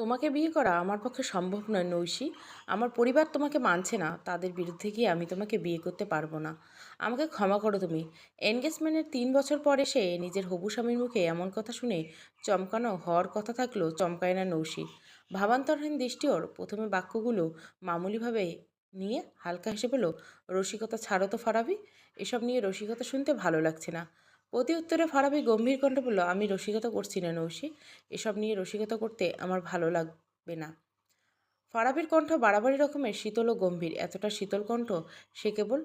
তোমাকে বিয়ে করা আমার পক্ষে সম্ভব নয়, নৈশি। আমার পরিবার তোমাকে মানছে না। তাদের বিরুদ্ধে গিয়ে আমি তোমাকে বিয়ে করতে পারব না। আমাকে ক্ষমা করো তুমি। এনগেজমেন্টের তিন বছর পর এসে নিজের হবু স্বামীর মুখে এমন কথা শুনে চমকানো হওয়ার কথা থাকলেও চমকায় না নৌশি। ভাবান্তরহীন দৃষ্টি ওর প্রথমে বাক্যগুলো মামুলিভাবে নিয়ে হালকা হেসে বলল, রসিকতা ছাড়ো তো ফারাবি। এসব নিয়ে রসিকতা শুনতে ভালো লাগছে না। প্রতি উত্তরে ফারাবি গম্ভীর কণ্ঠে বলল, আমি রসিকতা করছি না নৌশি। এসব নিয়ে রসিকতা করতে আমার ভালো লাগবে না। ফারাবির কণ্ঠ বাড়াবাড়ি রকমের, শীতল ও গম্ভীর। এতটা শীতল কণ্ঠ সে কেবল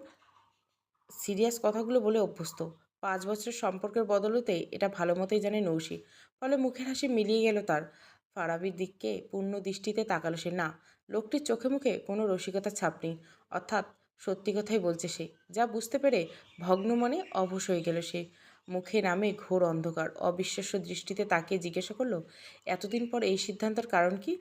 সিরিয়াস কথাগুলো বলে অভ্যস্ত। পাঁচ বছরের সম্পর্কের বদলতে এটা ভালো মতোই জানে নৌশি। ফলে মুখের হাসি মিলিয়ে গেল তার। ফারাবির দিককে পূর্ণ দৃষ্টিতে তাকালো সে। না, লোকটির চোখে মুখে কোনো রসিকতার ছাপ নেই। অর্থাৎ সত্যি কথাই বলছে সে। যা বুঝতে পেরে ভগ্ন মনে অবশ হয়ে গেল সে। মুখে নামে ঘোর অন্ধকার। অবিশ্বাস্য দৃষ্টিতে তাকে জিজ্ঞাসা করল, এতদিন পর এই সিদ্ধান্তের কারণ কি?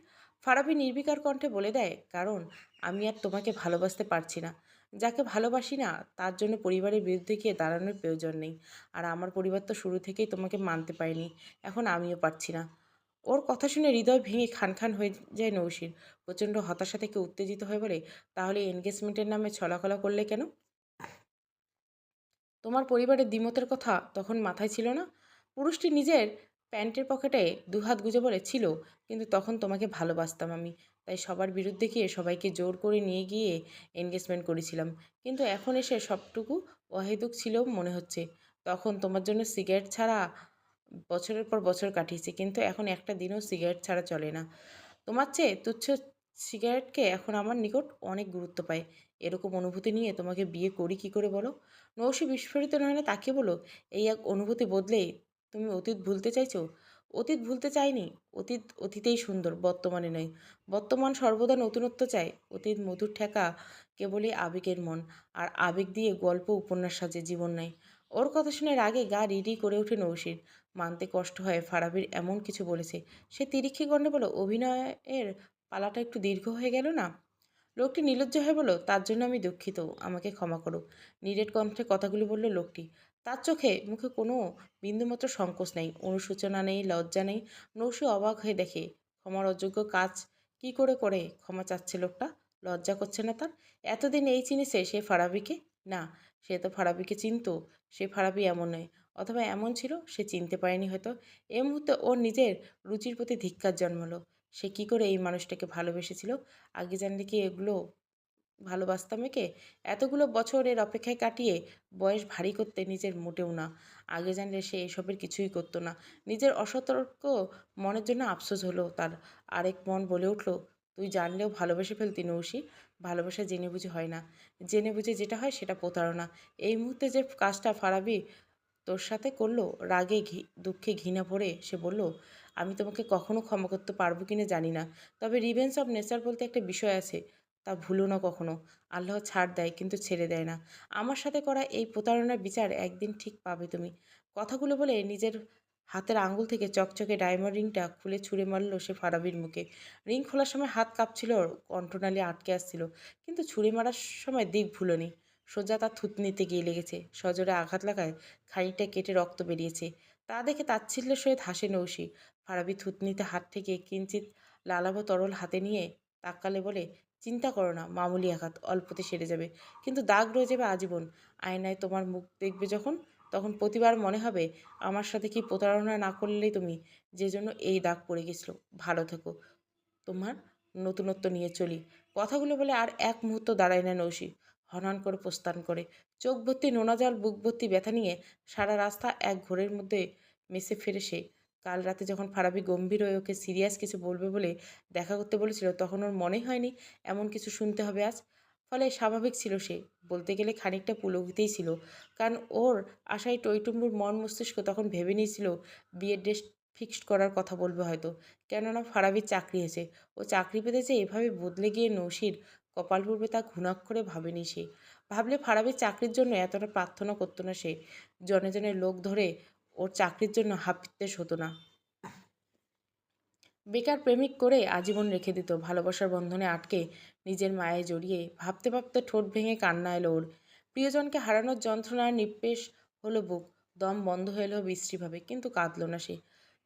ফারাবি নির্বিকার কণ্ঠে বলে দেয়, কারণ আমি আর তোমাকে ভালোবাসতে পারছি না। যাকে ভালোবাসি না, তার জন্য পরিবারের বিরুদ্ধে গিয়ে দাঁড়ানোর প্রয়োজন নেই। আর আমার পরিবার তো শুরু থেকেই তোমাকে মানতে পারেনি, এখন আমিও পারছি না। ওর কথা শুনে হৃদয় ভেঙে খান খান হয়ে যায় নৌশির। প্রচণ্ড হতাশা থেকে উত্তেজিত হয়ে বলে, তাহলে এনগেজমেন্টের নামে ছলাকলা করলে কেন? তোমার পরিবারের দ্বিমতের কথা তখন মাথায় ছিল না? পুরুষটি নিজের প্যান্টের পকেটে দুহাত গুজে বলে ছিল কিন্তু তখন তোমাকে ভালোবাসতাম আমি। তাই সবার বিরুদ্ধে গিয়ে সবাইকে জোর করে নিয়ে গিয়ে এনগেজমেন্ট করেছিলাম। কিন্তু এখন এসে সবটুকু অহেতুক ছিল মনে হচ্ছে। তখন তোমার জন্য সিগারেট ছাড়া বছরের পর বছর কাটিয়েছি, কিন্তু এখন একটা দিনও সিগারেট ছাড়া চলে না। তোমার চেয়ে তুচ্ছ সিগারেটকে এখন আমার নিকট অনেক গুরুত্ব পায়। এরকম অনুভূতি নিয়ে তোমাকে বিয়ে করি কি করে বলো? নৌশি বিস্ফোরিত নয়নে তাকে বলো, এই এক অনুভূতি বদলে তুমি অতীত ভুলতে চাইছো? অতীত ভুলতে চাইনি। অতীত অতীতেই সুন্দর, বর্তমানে নয়। বর্তমান সর্বদা নতুনত্ব চায়। অতীত মধুর ঠেকা কেবলই আবেগের মন, আর আবেগ দিয়ে গল্প উপন্যাস সাজে জীবন নাই ওর কথা শুনে রাগে গা রিডি করে ওঠে নৌশির। মানতে কষ্ট হয়, ফারাবির এমন কিছু বলেছে। সে তিরিক্ষি গণ্ডে বলো, অভিনয়ের পালাটা একটু দীর্ঘ হয়ে গেল না? লোকটি নির্লজ্জ হয়ে বলল, তার জন্য আমি দুঃখিত, আমাকে ক্ষমা করো। নিরেট কণ্ঠে কথাগুলি বলল লোকটি। তার চোখে মুখে কোনো বিন্দুমাত্র সংকোচ নেই, অনুশোচনা নেই, লজ্জা নেই, নৌশি অবাক হয়ে দেখে, ক্ষমার অযোগ্য কাজ কি করে করে ক্ষমা চাচ্ছে লোকটা? লজ্জা করছে না তার? এতদিন এই চিনেছে সে ফারাবিকে? না, সে তো ফারাবিকে চিনতো, সে ফারাবি এমন নয়, অথবা এমন ছিল, সে চিনতে পারেনি হয়তো। এই মুহূর্তে ওর নিজের রুচির প্রতি ধিক্কার জন্মালো। সে কি করে এই মানুষটাকে ভালোবেসেছিল? আগে জানলে কি এগুলো ভালোবাসতাম একে? এতগুলো বছর এর অপেক্ষায় কাটিয়ে বয়স ভারী করতে নিজের মোটেও না। আগে জানলে সে এসবের কিছুই করতো না। নিজের অসতর্ক মনের জন্য আফসোস হলো তার। আরেক মন বলে উঠল, তুই জানলেও ভালোবেসে ফেলতি নৌশি। ভালোবাসা জেনে বুঝে হয় না। জেনে বুঝে যেটা হয় সেটা প্রতারণা। এই মুহূর্তে যে কাজটা ফারাবি তোর সাথে করল? রাগে ঘি, দুঃখে ঘৃণা ভরে সে বলল, আমি তোমাকে কখনো ক্ষমা করতে পারব কিনা জানি না। তবে রিভেন্স অফ নেচার বলতে একটা বিষয় আছে, তা ভুলো না কখনো। আল্লাহ ছাড় দেয় কিন্তু ছেড়ে দেয় না। আমার সাথে করা এই প্রতারণার বিচার একদিন ঠিক পাবে তুমি। কথাগুলো বলে নিজের হাতের আঙ্গুল থেকে চকচকে ডায়মন্ড রিংটা খুলে ছুঁড়ে মারলো সে ফারাবির মুখে। রিং খোলার সময় হাত কাঁপছিল, কণ্ঠনালী আটকে আসছিল, কিন্তু ছুঁড়ে মারার সময় দিক ভুলোনি। সোজা তার থুতনিতে গিয়ে লেগেছে। সজোরে আঘাত লাগায় খানিকটা কেটে রক্ত বেরিয়েছে। তা দেখে তাচ্ছিল্যের সহিত হাসে নৌশি। ফারাবি থুতনিতে হাত থেকে কিঞ্চিত লালাব তরল হাতে নিয়ে তাকালে বলে, চিন্তা করো না, মামুলি আঘাত অল্পতে সেরে যাবে। কিন্তু দাগ রয়ে যাবে আজীবন। আয়নায় তোমার মুখ দেখবে যখন, তখন প্রতিবার মনে হবে, আমার সাথে কি প্রতারণা না করলেই তুমি? যে জন্য এই দাগ পড়ে গেছিল। ভালো থেকো। তোমার নতুনত্ব নিয়ে চলি। কথাগুলো বলে আর এক মুহূর্ত দাঁড়ায় না নৌশি। হনহন করে প্রস্থান করে। চোখ ভর্তি নোনা জল বুক ভর্তি ব্যথা নিয়ে সারা রাস্তা এক ঘোরের মধ্যে মেসে ফেরে সে। কাল রাতে যখন ফারাবি গম্ভীর হয়ে ওকে সিরিয়াস কিছু বলবে বলে দেখা করতে বলেছিল, তখন ওর মনে হয়নি এমন কিছু শুনতে হবে আজ। ফলে স্বাভাবিক ছিল সে। বলতে গেলে খানিকটা পুলকিতেই ছিল। কারণ ওর আশায় টইটুম্বুর মন মস্তিষ্ক তখন ভেবে নিয়েছিল, বিয়ের ড্রেস ফিক্সড করার কথা বলবে হয়তো। কেননা ফারাবির চাকরি হয়েছে। ও চাকরি পেতে যে এভাবে বদলে গিয়ে নৌশির কপাল পূর্বে তা ঘুণাক্ষরে ভাবেনি সে। ভাবলে ফারাবির চাকরির জন্য এতটা প্রার্থনা করতো না সে, জনে জনে লোক ধরে ওর চাকরির জন্য হাপিত্তেশ হতো না। বেকার প্রেমিক করে আজীবন রেখে দিত, ভালোবাসার বন্ধনে আটকে নিজের মায়ে জড়িয়ে। ভাবতে ভাবতে ঠোঁট ভেঙে কান্না এলো ওর। প্রিয়জনকে হারানোর যন্ত্রণার নিঃপেশ হলো বুক, দম বন্ধ হয়ে এলো বিশ্রীভাবে, কিন্তু কাঁদল না সে।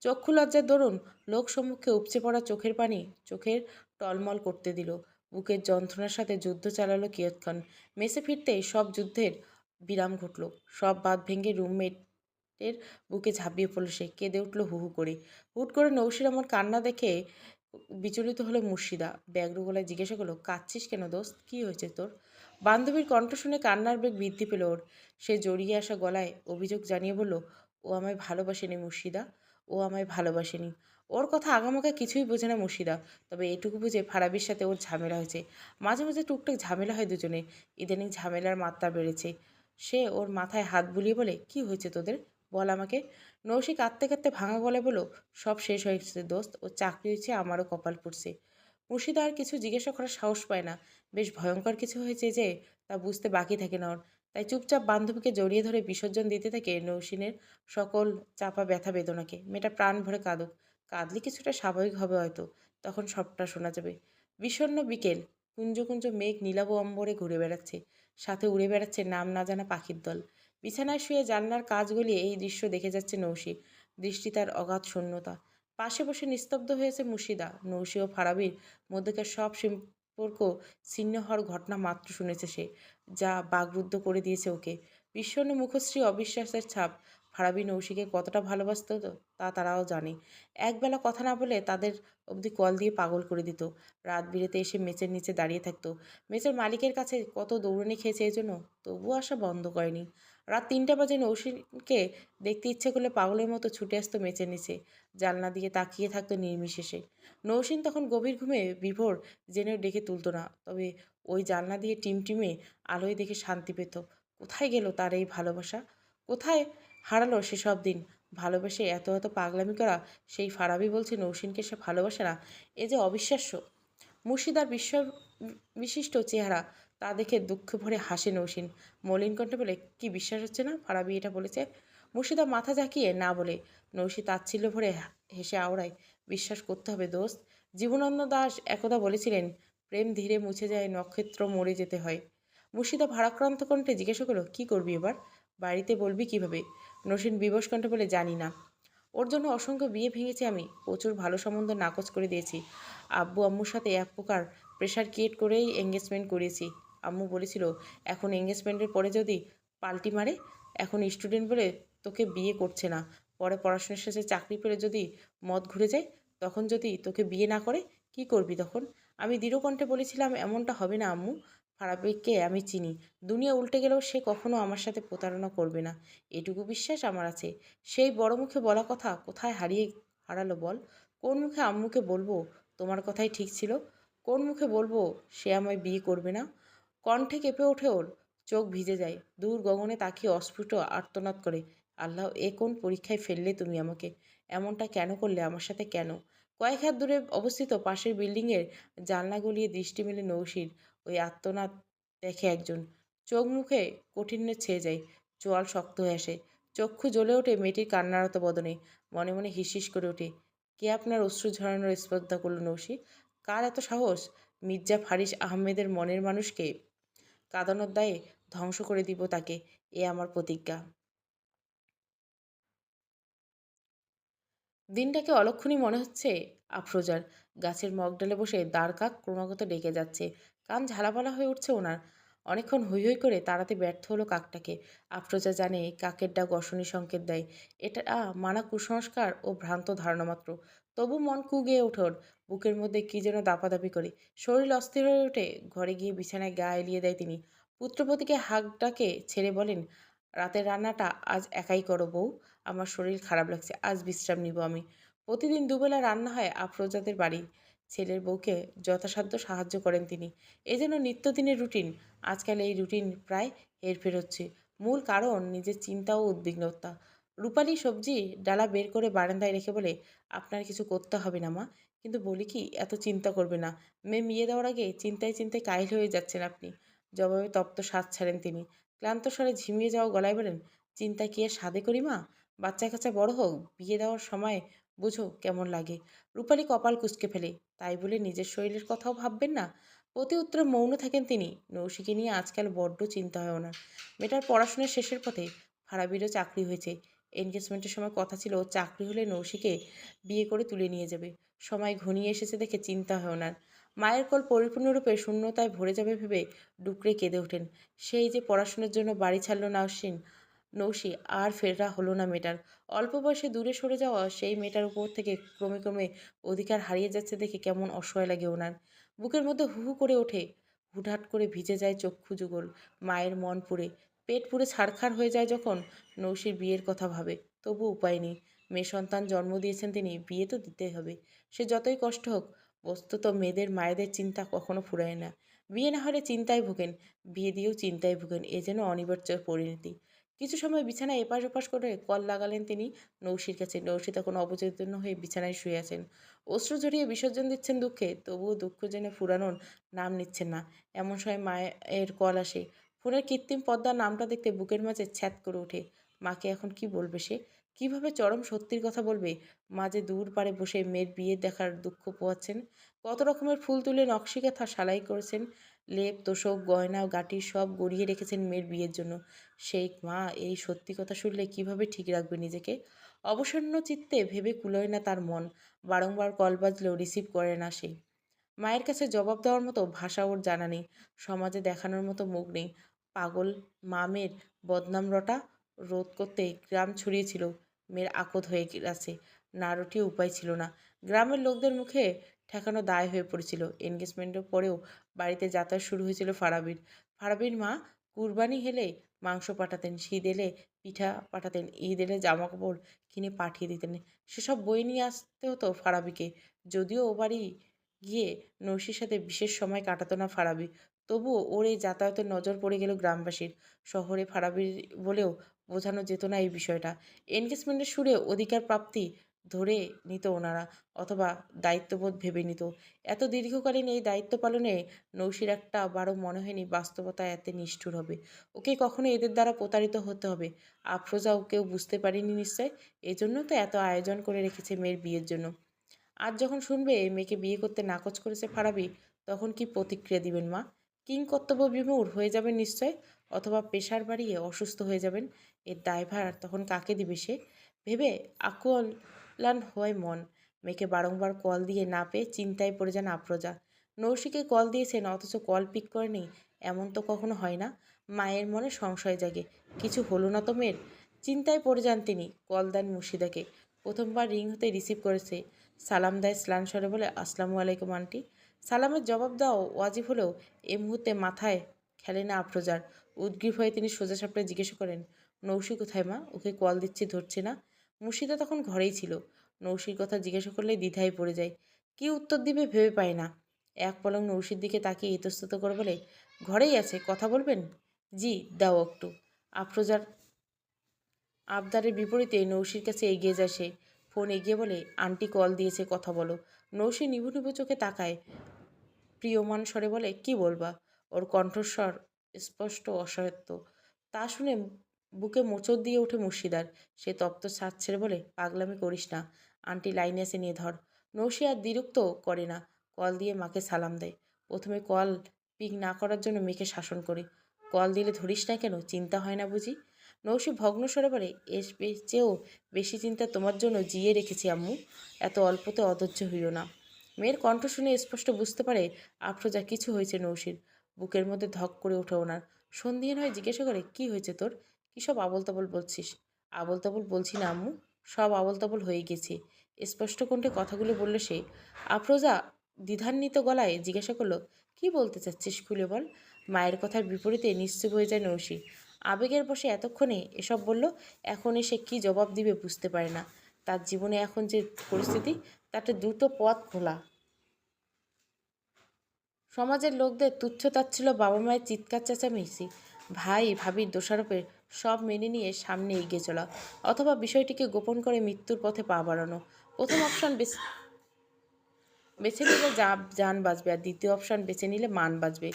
চক্ষু লজ্জার দরুন লোক সম্মুখে উপচে পড়া চোখের পানি চোখের টলমল করতে দিল। বুকের যন্ত্রণার সাথে যুদ্ধ চালালো কিয়ৎক্ষণ। মেসে ফিরতেই সব যুদ্ধের বিরাম ঘটল। সব বাদ ভেঙে রুমমেটের বুকে ঝাঁপিয়ে পড়ল সে। কেঁদে উঠল হু হু করে। হুট করে নৌশির আমার কান্না দেখে বিচলিত হলো মুর্শিদা। ব্যাগ্র গলায় জিজ্ঞাসা করল, কাঁদছিস কেন দোস্ত? কী হয়েছে তোর? বান্ধবীর কণ্ঠ শুনে কান্নার বেগ বৃদ্ধি পেল ওর। সে জড়িয়ে আসা গলায় অভিযোগ জানিয়ে বলল, ও আমায় ভালোবাসেনি মুর্শিদা। ও আমায় ভালোবাসেনি। ওর কথা আগামাকা কিছুই বোঝে না মুর্শিদা। তবে এটুকু বুঝে ফারাবির সাথে ওর ঝামেলা হয়েছে। মাঝে মাঝে টুকটাক ঝামেলা হয় দুজনে ইদানিং ঝামেলার মাত্রা বেড়েছে। সে ওর মাথায় হাত বুলিয়ে বলে, কি হয়েছে তোদের? বল আমাকে। নৌশি কাঁদতে কাঁদতে ভাঙা গলায় বলো সব শেষ হয়েছে দোস্ত। ও চাকরি হয়েছে, আমারও কপাল পড়ছে। মুর্শিদা আর কিছু জিজ্ঞাসা করার সাহস পায় না। বেশ ভয়ঙ্কর কিছু হয়েছে যে, তা বুঝতে বাকি থাকে না ওর। তাই চুপচাপ বান্ধবীকে জড়িয়ে ধরে বিসর্জন দিতে থাকে নৌসিনের সকল চাপা ব্যথা বেদনাকে। মেয়েটা প্রাণ ভরে কাঁদুক। কাঁদলে কিছুটা স্বাভাবিক হবে হয়তো, তখন সবটা শোনা যাবে। বিষণ্ণ বিকেল কুঞ্জ কুঞ্জ মেঘ নীলাভ অম্বরে ঘুরে বেড়াচ্ছে, সাথে উড়ে বেড়াচ্ছে নাম না জানা পাখির দল। বিছানায় শুয়ে জানলার কাজ গলিয়ে এই দৃশ্য দেখে যাচ্ছে নৌশি দৃষ্টি তার অগাধ শূন্যতা। পাশে বসে নিস্তব্ধ হয়েছে মুর্শিদা, নৌশি ও ফারাবির মধ্যকার সব সম্পর্ক ছিন্ন হওয়ার ঘটনা মাত্র শুনেছে সে, যা বাগরুদ্ধ করে দিয়েছে ওকে। বিষণ্ণ মুখশ্রী অবিশ্বাসের ছাপ ফারাবি নৌশিকে কতটা ভালোবাসত তো তারাও জানে। একবেলা কথা না বলে তাদের অবধি কল দিয়ে পাগল করে দিত। রাত বিরেতে এসে মেচের নিচে দাঁড়িয়ে থাকতো। মেচের মালিকের কাছে কত দৌড়নি খেয়েছে এই জন্য তবুও আসা বন্ধ করেনি। রাত তিনটা বাজে নৌশিনকে দেখতে ইচ্ছে করলে পাগলের মতো ছুটে আসতো মেচের নিচে। জানলা দিয়ে তাকিয়ে থাকতো নির্বিশেষে। নৌসিন তখন গভীর ঘুমে বিভোর জেনে ডেকে তুলতো না, তবে ওই জানলা দিয়ে টিমটিমে আলোয় দেখে শান্তি পেত। কোথায় গেল তার এই ভালোবাসা? কোথায় হারালো সেসব দিন? ভালোবেসে এত এত পাগলামি করা সেই ফারাবি বলছে নৌসিনকে সে ভালোবাসে না। এ যে অবিশ্বাস্য। মুর্শিদার বিশ্ব বিশিষ্ট চেহারা, তা দেখে দুঃখ ভরে হাসে নৌসিন। মলিন কণ্ঠে বলে, কি বিশ্বাস হচ্ছে না? ফারাবি এটা বলেছে। মুর্শিদা মাথা ঝাঁকিয়ে না বলে নৌসি তাচ্ছিল্য ভরে হেসে আওড়ায়, বিশ্বাস করতে হবে দোস্ত। জীবনানন্দ দাস একদা বলেছিলেন, প্রেম ধীরে মুছে যায় নক্ষত্র মরে যেতে হয়। মুর্শিদা ভারাক্রান্ত কণ্ঠে জিজ্ঞাসা করল, কী করবি এবার? বাড়িতে বলবি কীভাবে? নসীন বিবশ কণ্ঠে বলে, জানি না। ওর জন্য অসংখ্য বিয়ে ভেঙেছি আমি। প্রচুর ভালো সম্বন্ধ নাকচ করে দিয়েছি। আব্বু আম্মুর সাথে এক প্রকার প্রেশার ক্রিয়েট করেই এঙ্গেজমেন্ট করেছি। আম্মু বলেছিল, এখন এঙ্গেজমেন্টের পরে যদি পাল্টি মারে, এখন স্টুডেন্ট বলে তোকে বিয়ে করছে না। পরে পড়াশোনার শেষে চাকরি পেলে যদি মদ ঘুরে যায়, তখন যদি তোকে বিয়ে না করে, কি করবি তখন? আমি দৃঢ় কণ্ঠে বলেছিলাম, এমনটা হবে না আম্মু। ফারাবিককে আমি চিনি। দুনিয়া উল্টে গেলেও সে কখনো আমার সাথে প্রতারণা করবে না। এটুকু বিশ্বাস আমার আছে। সেই বড় মুখে বলা কথা কোথায় হারিয়ে হারালো বল? কোন মুখে আম্মুকে বলব তোমার কথাই ঠিক ছিল? কোন মুখে বলব সে আমায় বিয়ে করবে না? কণ্ঠে কেঁপে ওঠে ওর, চোখ ভিজে যায়। দূর গগনে তাকিয়ে অস্ফুট আর্তনাদ করে, আল্লাহ, এ কোন পরীক্ষায় ফেললে তুমি আমাকে? এমনটা কেন করলে? আমার সাথে কেন? কয়েক হাত দূরে অবস্থিত পাশের বিল্ডিংয়ের জানলা গলিয়ে দৃষ্টি মেলে নৌশির। ওই আত্মনাদ দেখে একজন। চোখ মুখে কঠিন্য ছেয়ে যায়, চোয়াল শক্ত হয়ে আসে। চক্ষু জ্বলে ওঠে মেয়েটির কান্নারত বদনে, মনে মনে হিসহিস করে ওঠে। কে আপনার অশ্রু ঝরানোর স্পর্ধা করল নৌশি? কার এত সাহস? মির্জা ফারিস আহমেদের মনের মানুষকে কাঁদানোর দায়ে ধ্বংস করে দিব তাকে, এ আমার প্রতিজ্ঞা। দিনটাকে অলক্ষণই মনে হচ্ছে আফরোজার। গাছের মগডালে বসে দাঁড় কাক ক্রমাগত ডেকে যাচ্ছে। কান ঝালাপালা হয়ে উঠছে ওনার। অনেকক্ষণ হৈ হৈ করে তাড়াতে ব্যর্থ হলো কাকটাকে। আফরোজা জানে কাকের ডাক অশনি সংকেত দেয়। এটা মানা কুসংস্কার ও ভ্রান্ত ধারণা মাত্র। তবু মন কুগিয়ে ওঠে ওর। বুকের মধ্যে কী যেন দাপাদাপি করে। শরীর অস্থির হয়ে ওঠে। ঘরে গিয়ে বিছানায় গা এলিয়ে দেয় তিনি। পুত্রপতিকে হাঁকটাকে ছেড়ে বলেন, রাতের রান্নাটা আজ একাই করো বউ। আমার শরীর খারাপ লাগছে। আজ বিশ্রাম নিব আমি। প্রতিদিন দুবেলা রান্না হয় আফরোজাদের বাড়ি। ছেলের বউকে যথাসাধ্য সাহায্য করেন তিনি। এই জন্য নিত্যদিনের রুটিন। আজকাল এই রুটিন প্রায় হেরফের হচ্ছে। মূল কারণ নিজের চিন্তা ও উদ্বিগ্নতা। রূপালি সবজি ডালা বের করে বারান্দায় রেখে বলে, আপনার কিছু করতে হবে না মা। কিন্তু বলি কি, এত চিন্তা করবে না। মেয়ে বিয়ে দেওয়ার আগে চিন্তায় চিন্তায় কাহিল হয়ে যাচ্ছেন আপনি। জবাবে তপ্ত স্বাদ ছাড়েন তিনি। ক্লান্ত স্বরে ঝিমিয়ে যাওয়া গলায় বলেন, চিন্তা কি আর সাদে করি মা? বাচ্চা কাচ্চা বড় হোক, বিয়ে দেওয়ার সময় বুঝো কেমন লাগে। রূপালী কপাল কুচকে ফেলে। তাই বলে নিজের শরীরের কথাও ভাববেন না। প্রতি উত্তরে মৌন থাকেন তিনি। নৌশিকে নিয়ে আজকাল বড্ড চিন্তা হয় ওনার। মেয়েটার পড়াশোনার শেষের পথে ফারাবিরও চাকরি হয়েছে। এনগেজমেন্টের সময় কথা ছিল, চাকরি হলে নৌশিকে বিয়ে করে তুলে নিয়ে যাবে। সময় ঘনিয়ে এসেছে দেখে চিন্তা হয় ওনার। মায়ের কল পরিপূর্ণরূপে শূন্যতায় ভরে যাবে ভেবে ডুকরে কেঁদে ওঠেন। সেই যে পড়াশোনার জন্য বাড়ি ছাড়ল না অশ্বিন নৌশি আর ফেরা হলো না মেয়েটার। অল্প বয়সে দূরে সরে যাওয়া সেই মেয়েটার উপর থেকে ক্রমে ক্রমে অধিকার হারিয়ে যাচ্ছে দেখে কেমন অসহায় লাগে ওনার। বুকের মধ্যে হু হু করে ওঠে। হুটহাট করে ভিজে যায় চক্ষু যুগল, মায়ের মন পুড়ে। পেট পুড়ে ছাড়খাড় হয়ে যায় যখন নৌশির বিয়ের কথা ভাবে। তবু উপায় নেই। মেয়ে সন্তান জন্ম দিয়েছেন তিনি, বিয়ে তো দিতেই হবে। সে যতই কষ্ট হোক, বস্তুত মেয়েদের মায়েদের চিন্তা কখনো ফুরায় না। বিয়ে না হলে চিন্তায় ভোগেন, বিয়ে দিয়েও চিন্তায় ভোগেন, এ যেন অনিবার্য পরিণতি। কিছু সময় বিছানায় এপাশ ওপাশ করে কল লাগালেন তিনি। নৌশির কাছে নৌশি তখন অবচেতন হয়ে বিছানায় শুয়ে আছেন। অশ্রু জড়িয়ে বিসর্জন দিচ্ছেন দুঃখে, তবুও দুঃখ জেনে ফুরানোর নাম নিচ্ছেন না। এমন সময় মায়ের কল আসে। ফোনের কৃত্রিম পদ্মার নামটা দেখতে বুকের মাঝে ছ্যাত করে ওঠে। মাকে এখন কি বলবে সে? কীভাবে চরম সত্যির কথা বলবে? মাঝে দূর পারে বসে মেয়ের বিয়ে দেখার দুঃখ পোয়াচ্ছেন কত রকমের ফুল তুলে নকশিকাথা সালাই করেছেন। লেপ, তোষক, গয়না, গাটি সব গড়িয়ে রেখেছেন মেয়ের বিয়ের জন্য। সেই মা, এই সত্যি কথা শুনলে কীভাবে ঠিক রাখবে নিজেকে? অবসন্ন চিত্তে ভেবে কুলোয় না তার মন। বারংবার কল বাজলেও রিসিভ করে না সে। মায়ের কাছে জবাব দেওয়ার মতো ভাষা ওর জানা নেই। সমাজে দেখানোর মতো মুখ নেই। পাগল, মামের বদনাম রটা রোধ করতে গ্রাম ছড়িয়েছিল। মেয়ের আকদ হয়ে গেছে। না রটিয়ে উপায় ছিল না। গ্রামের লোকদের মুখে ঠেকানো দায় হয়ে পড়েছিল। এনগেজমেন্টের পরেও বাড়িতে যাতায়াত শুরু হয়েছিল ফারাবির। ফারাবির মা কুরবানি হেলে মাংস পাঠাতেন, শীত এলে পিঠা পাঠাতেন, ঈদ এলে জামা কাপড় কিনে পাঠিয়ে দিতেন। সেসব বই নিয়ে আসতে হতো ফারাবিকে। যদিও ও বাড়ি গিয়ে নৈশির সাথে বিশেষ সময় কাটাতো না ফারাবি, তবুও ওর এই যাতায়াতের নজর পড়ে গেল গ্রামবাসীর। শহরে ফারাবির বলেও বোঝানো যেত না এই বিষয়টা। এনগেজমেন্টের সুরে অধিকার প্রাপ্তি ধরে নিত ওনারা অথবা দায়িত্ববোধ ভেবে নিত। এত দীর্ঘকালীন এই দায়িত্ব পালনে নৌশির একটা বারো মনে হয়নি বাস্তবতা এতে নিষ্ঠুর হবে। ওকে কখনো এদের দ্বারা প্রতারিত হতে হবে। আফরোজাও কেউ বুঝতে পারেনি নিশ্চয়। এজন্য তো এত আয়োজন করে রেখেছে মেয়ের বিয়ের জন্য। আজ যখন শুনবে মেয়েকে বিয়ে করতে নাকচ করেছে ফারাবি, তখন কি প্রতিক্রিয়া দিবেন মা? কিং কর্তব্য বিমূর হয়ে যাবেন নিশ্চয়? অথবা পেশার বাড়িয়ে অসুস্থ হয়ে যাবেন? এর দায়ভার তখন কাকে দিবে সে? ভেবে আকুলান হয় মন। মেয়েকে বারংবার কল দিয়ে না পেয়ে চিন্তায় পড়ে যান আফরোজা। নৌশিকে কল দিয়েছেন, অথচ কল পিক করেনি এমন তো কখনো হয় না। মায়ের মনে সংশয় জাগে। কিছু হলো না তো মেয়ের? চিন্তায় পড়ে যান তিনি। কল দেন মুর্শিদাকে। প্রথমবার রিং হতে রিসিভ করেছে। সালাম দেয় স্লান স্বরে বলে, আসসালামু আলাইকুম, আন্টি। সালামের জবাব দাও ওয়াজিব হলেও এ মুহূর্তে মাথায় খেলে না আফরোজার। উদ্গ্রীব হয়ে তিনি সোজা সাপড়ে জিজ্ঞেস করেন, নৌশি কোথায় মা? ওকে কল দিচ্ছি, ধরছে না। মুর্শিদা তখন ঘরেই ছিল। নৌশির কথা জিজ্ঞাসা করলে দ্বিধায় পড়ে যায়। কি উত্তর দিবে ভেবে পায় না। এক পলং নৌশির দিকে তাকিয়ে ইতস্তত করে বলে, ঘরেই আছে, কথা বলবেন? জি, দাও একটু। আফরোজার আবদারের বিপরীতে নৌশির কাছে এগিয়ে যায় সে। ফোন এগিয়ে বলে, আন্টি কল দিয়েছে, কথা বলো। নৌশি নিভু নিভু চোখে তাকায়। প্রিয়মান স্বরে বলে, কি বলবা? ওর কণ্ঠস্বর স্পষ্ট অসহায়ত্ব। তা শুনে বুকে মোচড় দিয়ে ওঠে মুর্শিদার। সে তপ্ত ছাদ ছেড়ে বলে, পাগলামি করিস না। আন্টি লাইনে এসে নিয়ে ধর। নৌশি আর বিরক্ত করে না। কল দিয়ে মাকে সালাম দেয় প্রথমে কল পিক না করার জন্য মেয়েকে শাসন করে। কল দিলে ধরিস না কেন? চিন্তা হয় না বুঝি? নৌশি ভগ্নস্বরে বলে এস চেয়েও বেশি চিন্তা তোমার জন্য জিয়ে রেখেছি, আম্মু। এত অল্পতে অধৈর্য হইও না। মেয়ের কণ্ঠ শুনে স্পষ্ট বুঝতে পারে আফরোজা কিছু হয়েছে নৌশির। বুকের মধ্যে ধক করে ওঠে ওনার। সন্ধিহীন হয়ে জিজ্ঞাসা করে, কি হয়েছে তোর? সব আবল তাবল বলছিস? আবল তাবল বলছি না, আম্মু। সব আবল তাবল হয়ে গেছে। স্পষ্ট কণ্ঠে কথাগুলো বলল সে। আফরোজা দ্বিধান্বিত গলায় জিজ্ঞাসা করল, কি বলতে চাচ্ছিস খুলে বল? মায়ের কথার বিপরীতে নিশ্চুপ হয়ে যায় নৌশি। আবেগের বসে এতক্ষণে এসব বলল, এখন এসে কি জবাব দিবে বুঝতে পারে না। তার জীবনে এখন যে পরিস্থিতি, তাতে দ্রুত পথ খোলা। সমাজের লোকদের তুচ্ছ তাচ্ছিল বাবা মায়ের চিৎকার চেঁচামেচি। ভাই, ভাবির দোষারোপে সব মেনে নিয়ে সামনে এগিয়ে চলা, অথবা বিষয়টিকে গোপন করে মৃত্যুর পথে পা বাড়ানো। প্রথম অপশন বেছে নিলে যা যান বাঁচবে, আর দ্বিতীয় অপশন বেছে নিলে মান বাঁচবে।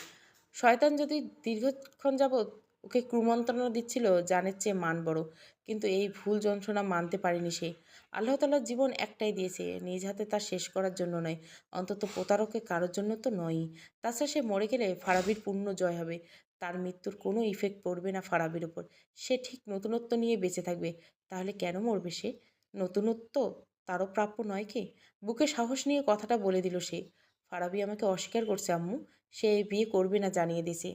শয়তান যদি দীর্ঘক্ষণ যাবৎ ওকে কুমন্ত্রণা দিচ্ছিল, জানের চেয়ে মান বড়, কিন্তু এই ভুল যন্ত্রণা মানতে পারেনি সে। আল্লাহ তালার জীবন একটাই দিয়েছে, নিজ হাতে তা শেষ করার জন্য নয়, অন্তত প্রতারকে কারোর জন্য তো নয়ই। তাছাড়া সে মরে গেলে ফারাবির পূর্ণ জয় হবে। তার মৃত্যুর কোনো ইফেক্ট পড়বে না ফারাবির ওপর সে ঠিক নতুনত্ব নিয়ে বেঁচে থাকবে। তাহলে কেন মরবে সে? নতুনত্ব তারও প্রাপ্য নয় কি? বুকে সাহস নিয়ে কথাটা বলে দিল সে। ফারাবি আমাকে অস্বীকার করছে, আম্মু। সে বিয়ে করবে না জানিয়ে দিছে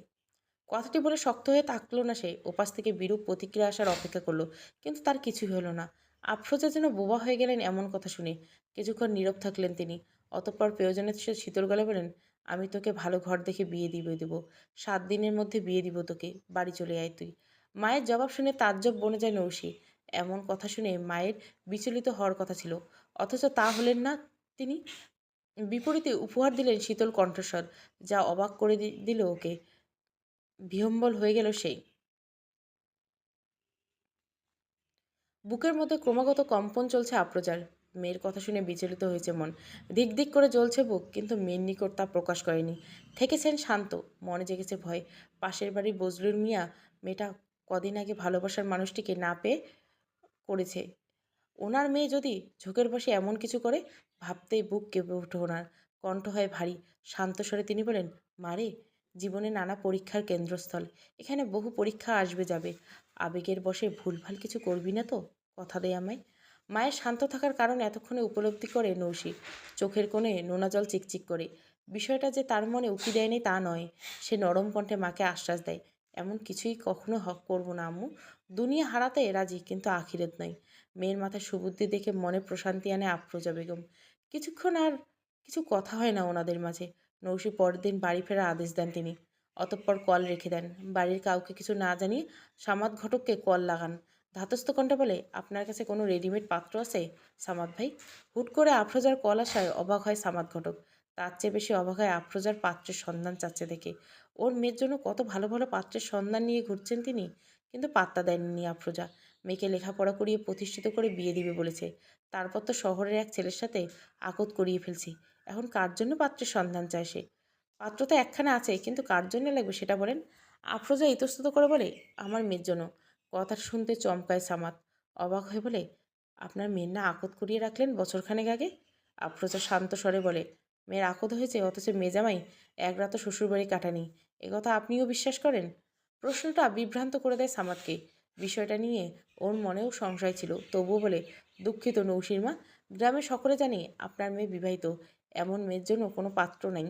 কথাটি বলে শক্ত হয়ে তাকলো না সে। ওপাশ থেকে বিরূপ প্রতিক্রিয়া আসার অপেক্ষা করল। কিন্তু তার কিছুই হলো না। আফরোজা যেন বোবা হয়ে গেলেন এমন কথা শুনে। কিছুক্ষণ নীরব থাকলেন তিনি। অতঃপর প্রয়োজনের সে শীতল গলা বলেন আমি তোকে ভালো ঘর দেখে বিয়ে দিব দেব। সাত দিনের মধ্যে বিয়ে দিব তোকে। বাড়ি চলে আয় তুই। মায়ের জবাব শুনে তাজ্জব বনে যায় নৌশি। এমন কথা শুনে মায়ের বিচলিত হওয়ার কথা ছিল। অথচ তা হলেন না তিনি। বিপরীতে উপহার দিলেন শীতল কণ্ঠস্বর, যা অবাক করে দিল ওকে। বিহম্বল হয়ে গেল সেই। বুকের মধ্যে ক্রমাগত কম্পন চলছে আপ্রচার মেয়ের কথা শুনে বিচলিত হয়েছে মন। দিক দিক করে জ্বলছে বুক, কিন্তু মেয়ের নিকট তা প্রকাশ করেনি। থেকেছেন শান্ত, মনে জেগেছে ভয়। পাশের বাড়ির বজলুর মিয়া, মেয়েটা কদিন আগে ভালোবাসার মানুষটিকে না পেয়ে করেছে। ওনার মেয়ে যদি ঝোঁকের বসে এমন কিছু করে, ভাবতেই বুক কেঁপে ওঠে ওনার। কণ্ঠ হয় ভারী। শান্ত স্বরে তিনি বলেন মারে জীবনে নানা পরীক্ষার কেন্দ্রস্থল। এখানে বহু পরীক্ষা আসবে যাবে। আবেগের বসে ভুলভাল কিছু করবি না তো? কথা দে আমায়। মায়ের শান্ত থাকার কারণ এতক্ষণে উপলব্ধি করে নৌশি চোখের কোণে নোনা জল চিকচিক করে। বিষয়টা যে তার মনে উকি দেয়নি তা নয়। সে নরম কণ্ঠে মাকে আশ্বাস দেয়, এমন কিছুই কখনো হক করব না আম্মু। দুনিয়া হারাতে রাজি, কিন্তু আখিরেত নয়। মেয়ের মাথায় সুবুদ্ধি দেখে মনে প্রশান্তি আনে আফরোজা বেগম। কিছুক্ষণ আর কিছু কথা হয় না ওনাদের মাঝে। নৌশি পরের দিন বাড়ি ফেরার আদেশ দেন তিনি। অতঃপর কল রেখে দেন। বাড়ির কাউকে কিছু না জানিয়ে সামাদ ঘটককে কল লাগান। ধাতস্থ কণ্ঠে বলে, আপনার কাছে কোনো রেডিমেড পাত্র আছে? সামাদ ভাই, হুট করে আফরোজার কল আসায় অবাক হয় সামাদ ঘটক। তার চেয়ে বেশি অবাক হয় আফরোজার পাত্রের সন্ধান চাচ্ছে দেখে। ওর মেয়ের জন্য কত ভালো ভালো পাত্রের সন্ধান নিয়ে ঘুরছেন তিনি, কিন্তু পাত্তা দেননি আফরোজা। মেয়েকে লেখাপড়া করিয়ে প্রতিষ্ঠিত করে বিয়ে দিবে বলেছে। তারপর তো শহরের এক ছেলের সাথে আকত করিয়ে ফেলছি। এখন কার জন্য পাত্রের সন্ধান চায় সে? পাত্র তো একখানা আছে, কিন্তু কার জন্য লাগবে সেটা বলেন? আফরোজা ইতস্তত করে বলে, আমার মেয়ের জন্য। কথা শুনতে চমকায় সামাত অবাক হয়ে বলে, আপনার মেয়ের না আকত করিয়ে রাখলেন বছরখানেক আগে? আফরোজা শান্ত স্বরে বলে, মেয়ের আকত হয়েছে, অথচ মেজামাই এক রাত শ্বশুরবাড়ি কাটানি। একথা আপনিও বিশ্বাস করেন? প্রশ্নটা বিভ্রান্ত করে দেয় সামাদকে। বিষয়টা নিয়ে ওর মনেও সংশয় ছিল। তবুও বলে, দুঃখিত নৌশির মা গ্রামে সকলে জানে আপনার মেয়ে বিবাহিত। এমন মেয়ের জন্য কোনো পাত্র নেই।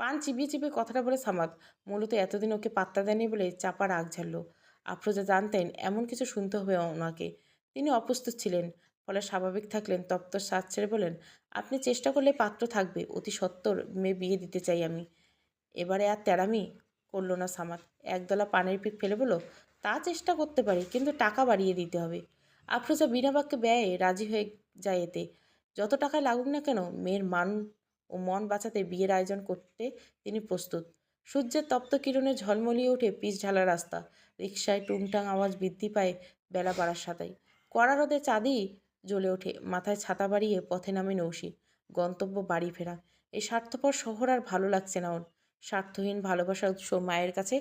পান চিবিয়ে চিবিয়ে কথাটা বলে সামাদ, মূলত এতদিন ওকে পাত্তা দেয়নি বলে চাপা রাগ ঝাড়ল। আফরোজা জানতেন, এমন কিছু শুনতে হবে ওনাকে। তিনি অপ্রস্তুত ছিলেন, ফলে স্বাভাবিক থাকলেন। তপ্ত সাজ ছেড়ে বলেন আপনি চেষ্টা করলে পাত্র থাকবে, অতি সত্বর মেয়ে বিয়ে দিতে চাই আমি। এবারে আর তেরামি করল না সামাদ। একদলা পানের পিক ফেলে বলো তা চেষ্টা করতে পারি, কিন্তু টাকা বাড়িয়ে দিতে হবে। আফরোজা বিনা বাক্যে ব্যয়ে রাজি হয়ে যায় এতে। যত টাকা লাগুক না কেন, মেয়ের মান ও মন বাঁচাতে বিয়ের আয়োজন করতে তিনি প্রস্তুত। সূর্যের তপ্ত কিরণে ঝলমলিয়ে ওঠে পিচ ঢালা রাস্তা। রিক্সায় টুংটাং আওয়াজ বৃদ্ধি পায় বেলা বাড়ার সাথেই। কড়া রোদে চাঁদি জ্বলে ওঠে, মাথায় ছাতা বাড়িয়ে পথে নামে নৌশি। গন্তব্য বাড়ি ফেরা। এই স্বার্থপর শহর আর ভালো লাগছে না ওর। স্বার্থহীন ভালোবাসার উৎস মায়ের কাছে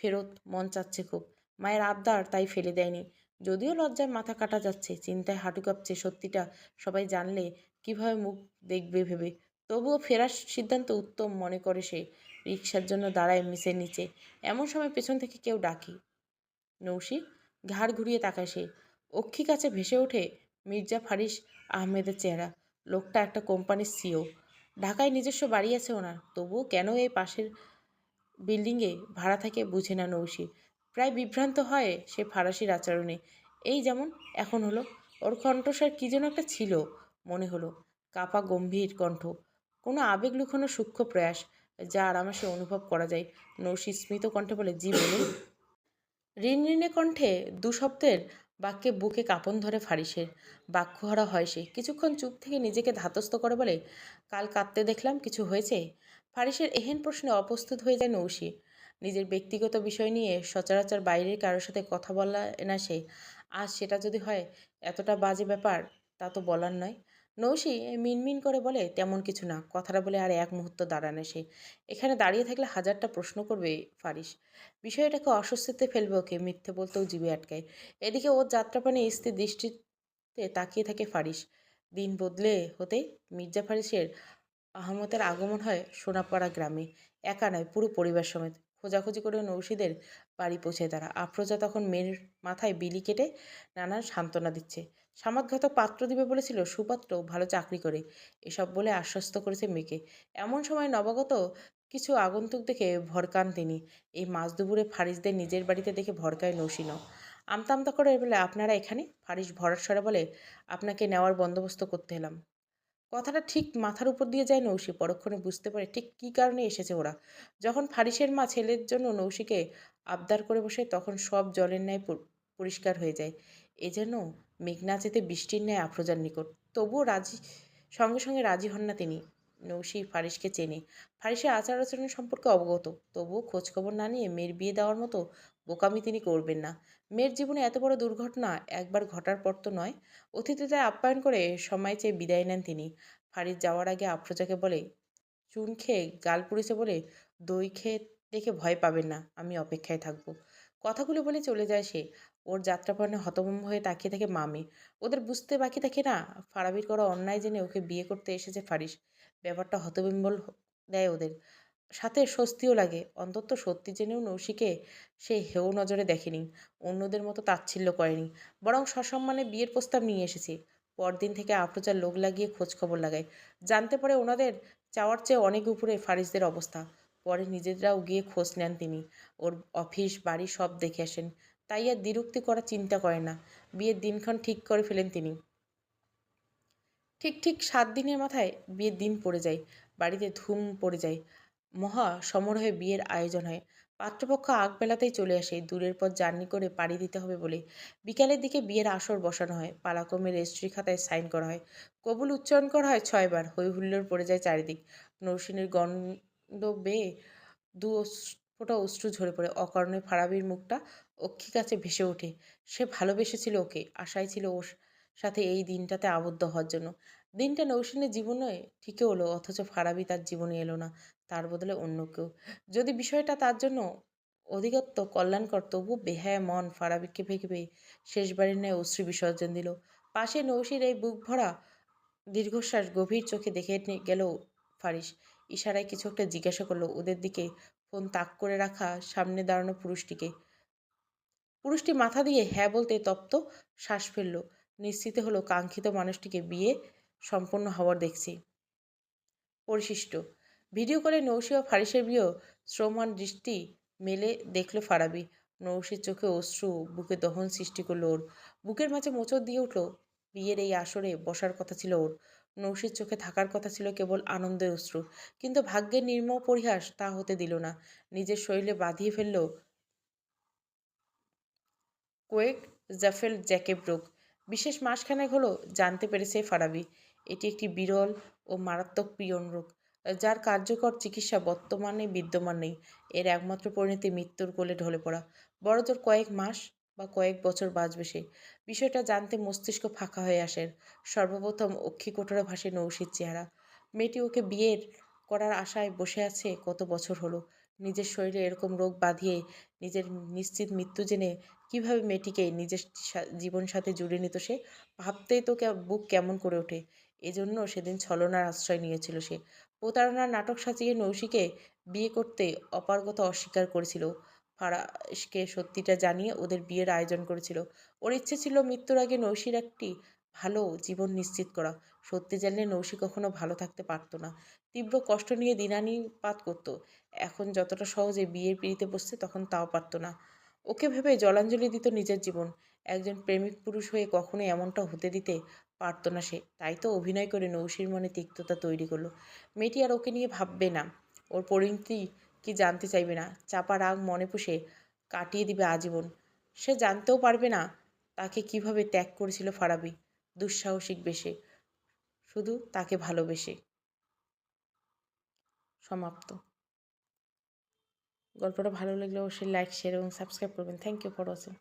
ফেরত মন চাচ্ছে খুব। মায়ের আবদার তাই ফেলে দেয়নি। যদিও লজ্জায় মাথা কাটা যাচ্ছে, চিন্তায় হাঁটু কাঁপছে সত্যিটা সবাই জানলে কীভাবে মুখ দেখবে ভেবে। তবুও ফেরার সিদ্ধান্ত উত্তম মনে করে সে। রিক্সার জন্য দাঁড়ায় মিসের নিচে। এমন সময় পেছন থেকে কেউ ডাকি। নৌশি ঘাড় ঘুরিয়ে তাকায় সে। অক্ষি কাছে ভেসে ওঠে মির্জা ফারিস আহমেদের চেহারা। লোকটা একটা কোম্পানির সিও। ঢাকায় নিজস্ব বাড়ি আছে ওনার। তবুও কেন এই পাশের বিল্ডিংয়ে ভাড়া থাকে বুঝে না নৌশি। প্রায় বিভ্রান্ত হয় সে ফারাসির আচরণে। এই যেমন, এখন হলো। ওর কণ্ঠস্বর কী যেন একটা ছিল, মনে হলো। কাপা গম্ভীর কণ্ঠ। কোনো আবেগ লুকানোর সূক্ষ্ম প্রয়াস। যা আরামাসে অনুভব করা যায়। নৌশি স্মিত কণ্ঠে বলে, জি, বলুন। ঋণঋণে কণ্ঠে দু শব্দের বাক্যে বুকে কাঁপন ধরে ফারিসের। বাক্যহারা হয় সে। কিছুক্ষণ চুপ থেকে নিজেকে ধাতস্থ করে বলে, কাল কাঁদতে দেখলাম, কিছু হয়েছে? ফারিসের এহেন প্রশ্নে অপ্রস্তুত হয়ে যায় নৌশি নিজের ব্যক্তিগত বিষয় নিয়ে সচরাচর বাইরের কারোর সাথে কথা বলা না সে। আজ সেটা যদি হয়, এতটা বাজে ব্যাপার, তা তো বলার নয়। নৌশি মিনমিন করে বলে, তেমন কিছু না। কথাটা বলে আর এক মুহূর্ত দাঁড়ানো সে। এখানে দাঁড়িয়ে থাকলে হাজারটা প্রশ্ন করবে ফারিস বিষয়টাকে অস্বস্তিতে ফেলবে ওকে। মিথ্যে বলতেও জিভে আটকায়। এদিকে ওর যাত্রাপানে স্ত্রীর দৃষ্টিতে তাকিয়ে থাকে ফারিস দিন বদলে হতে মির্জা ফারিসের আহমতের আগমন হয় সোনাপাড়া গ্রামে। একা নয়, পুরো পরিবার সমেত। খোঁজাখুঁজি করে নৌশিদের বাড়ি পৌঁছে তারা। আফরোজা তখন মেয়ের মাথায় বিলি কেটে নানান সান্ত্বনা দিচ্ছে। সামাদঘাতক পাত্র দিবে বলেছিল সুপাত্র ভালো চাকরি করে। এসব বলে আশ্বস্ত করেছে মেয়েকে। এমন সময় নবাগত কিছু আগন্তুক দেখে ভরকান তিনি। এই মাঝ দুপুরে ফারিসদের নিজের বাড়িতে দেখে ভরকায় নৌসিন। আমতা আমতা করে বলে, আপনারা এখানে? ফারিস ভরার স্বরে বলে, আপনাকে নেওয়ার বন্দোবস্ত করতে এলাম। কথাটা ঠিক মাথার উপর দিয়ে যায় নৌশি পরক্ষণে বুঝতে পারে ঠিক কী কারণে এসেছে ওরা। যখন ফারিসের মা ছেলের জন্য নৌশিকে আবদার করে বসে, তখন সব জলের ন্যায় পরিষ্কার হয়ে যায়। এ যেন মেঘনা যেতে বৃষ্টির ন্যায় আফরোজার নিকট। তবুও রাজি, সঙ্গে সঙ্গে রাজি হন না তিনি। নৌশি ফারিসকে চেনে। ফারিসের আচার আচরণ সম্পর্কে অবগত। তবুও খোঁজখবর না নিয়ে মেয়ের বিয়ে দেওয়ার মতো বোকামি তিনি করবেন না। মেয়ের জীবনে এত বড় দুর্ঘটনা একবার ঘটার পর তো নয়। অতিথিদের আপ্যায়ন করে সময় চেয়ে বিদায় নেন তিনি। ফারিস যাওয়ার আগে আফরোজাকে বলে, চুন খেয়ে গাল পুড়েছে বলে দই খেয়ে দেখে ভয় পাবেন না, আমি অপেক্ষায় থাকব। কথাগুলো বলে চলে যায় সে। ওর যাত্রাপণে হতভম্ব হয়ে তাকিয়ে থাকে মামি। ওদের বুঝতে বাকি থাকে না, ফারাবির করা অন্যায় জেনে ওকে বিয়ে করতে এসেছে ফারিস ব্যাপারটা হতবিম্বল দেয় ওদের। সাথে স্বস্তিও লাগে। অন্তত সত্যি জেনেও নৌশিকে সে হেউ নজরে দেখেনি। অন্যদের মতো তাচ্ছিল্য করেনি। বরং সসম্মানে বিয়ের প্রস্তাব নিয়ে এসেছে। পরদিন থেকে আফরোজার লোক লাগিয়ে খোঁজ খবর লাগায়। জানতে পারে ওনাদের চাওয়ার চেয়ে অনেক উপরে ফারিসদের অবস্থা। পরে নিজেরাও গিয়ে খোঁজ নেন তিনি। ওর অফিস, বাড়ি সব দেখে আসেন। তাই আর দ্বিরুক্তি করার চিন্তা করে না। বিয়ের দিনক্ষণ ঠিক করে ফেলেন তিনি। ঠিক ঠিক সাত দিনের মাথায় বিয়ের দিন পড়ে যায়, বাড়িতে ধুম পড়ে যায়। মহা সমারোহে বিয়ের আয়োজন হয়। পাত্রপক্ষ আগ বেলাতেই চলে আসে, দূরের পর জার্নি করে পাড়ি দিতে হবে বলে। বিকালের দিকে বিয়ের আসর বসানো হয়, পালাক্রমে রেজিস্ট্রি খাতায় সাইন করা হয়। কবুল উচ্চারণ করা হয় ছয়বার হই হুল্লোড় পড়ে যায় চারিদিক। নরসিনীর গণ্ড বেয়ে দু ফোঁটা অশ্রু ঝরে পড়ে। অকারণে ফারাবির মুখটা অক্ষি কাছে ভেসে ওঠে? সে ভালোবেসেছিল ওকে, আশায় ছিল ওর সাথে এই দিনটাতে আবদ্ধ হওয়ার জন্য। দিনটা নৌসিনের জীবনে ঠিকই হলো, অথচ ফারাবি তার জীবনে এলো না, তার বদলে অন্য কেউ। যদি বিষয়টা তার জন্য অধিকত্ব কল্যাণকর, তবু বেহায়া মন ফারাবিকে ভেঙে শেষবারের ন্যায় অশ্রু বিসর্জন দিল। পাশে নৌশির এই বুক ভরা দীর্ঘশ্বাস গভীর চোখে দেখে গেল ফারিস ইশারায় কিছু একটা জিজ্ঞাসা করল, ওদের দিকে ফোন তাক করে রাখা সামনে দাঁড়ানো পুরুষটিকে। পুরুষটি মাথা দিয়ে হ্যাঁ বলতে তপ্ত শ্বাস ফেলল। নিশ্চিত হলো কাঙ্ক্ষিত মানুষটিকে বিয়ে সম্পন্ন হওয়ার দেখছি। পরিশিষ্ট। ভিডিও কলে নৌশি ও ফারিসের বিয়েও শ্রমান দৃষ্টি মেলে দেখল ফারাবি। নৌশির চোখে অশ্রু, বুকে দহন সৃষ্টি করল ওর। বুকের মাঝে মোচড় দিয়ে উঠল, বিয়ের এই আসরে বসার কথা ছিল ওর। নৌশির চোখে থাকার কথা ছিল কেবল আনন্দের অশ্রু। কিন্তু ভাগ্যের নির্মম পরিহাস তা হতে দিল না। নিজের শরীরে বাঁধিয়ে ফেলল কোয়েক জাফেল রোগ। বিশেষ মাসখানেক হলো জানতে পেরেছে ফারাবি। এটি একটি বিরল ও মারাত্মক পিয়ন রোগ, যার কার্যকর চিকিৎসা বর্তমানে বিদ্যমান নেই। এর একমাত্র পরিণতি মৃত্যুর কোলে ঢলে পড়া। বড়জোর কয়েক মাস বা কয়েক বছর বাঁচবে সে। বিষয়টা জানতে মস্তিষ্ক ফাঁকা হয়ে আসে। সর্বপ্রথম অক্ষি কোটরে ভাসে নৌশির চেহারা। মেয়েটি ওকে বিয়ের করার আশায় বসে আছে কত বছর হলো। নিজের শরীরে এরকম রোগ বাঁধিয়ে নিজের নিশ্চিত মৃত্যু জেনে কীভাবে মেয়েটিকে নিজের জীবন সাথে জুড়ে নিত সে? ভাবতেই তো বুক কেমন করে ওঠে। এজন্য সেদিন ছলনার আশ্রয় নিয়েছিল সে। প্রতারণার নাটক সাজিয়ে নৌশিকে বিয়ে করতে অপারগতা অস্বীকার করেছিল। ফারাসকে সত্যিটা জানিয়ে ওদের বিয়ের আয়োজন করেছিল। ওর ইচ্ছে ছিল মৃত্যুর আগে নৌশির একটি ভালো জীবন নিশ্চিত করা। সত্যি জানলে নৌশি কখনো ভালো থাকতে পারতো না। তীব্র কষ্ট নিয়ে দিনানিপাত করতো। এখন যতটা সহজে বিয়ের পিড়িতে বসছে তখন তাও পারতো না। ওকে ভেবে জলাঞ্জলি দিত নিজের জীবন। একজন প্রেমিক পুরুষ হয়ে কখনো এমনটা হতে দিতে পারতো না সে। তাই তো অভিনয় করে নৌশির মনে তিক্ততা তৈরি করল। মেয়েটি আর ওকে নিয়ে ভাববে না। ওর পরিণতি কি জানতে চাইবে না। চাপা রাগ মনে পুষে কাটিয়ে দিবে আজীবন। সে জানতেও পারবে না তাকে কীভাবে ত্যাগ করেছিল ফারাবি। দুঃসাহসিক বেশে। শুধু তাকে ভালোবেসে। সমাপ্ত। গল্পটা ভালো লাগলে অবশ্যই লাইক শেয়ার এবং সাবস্ক্রাইব করবেন। Thank you for watching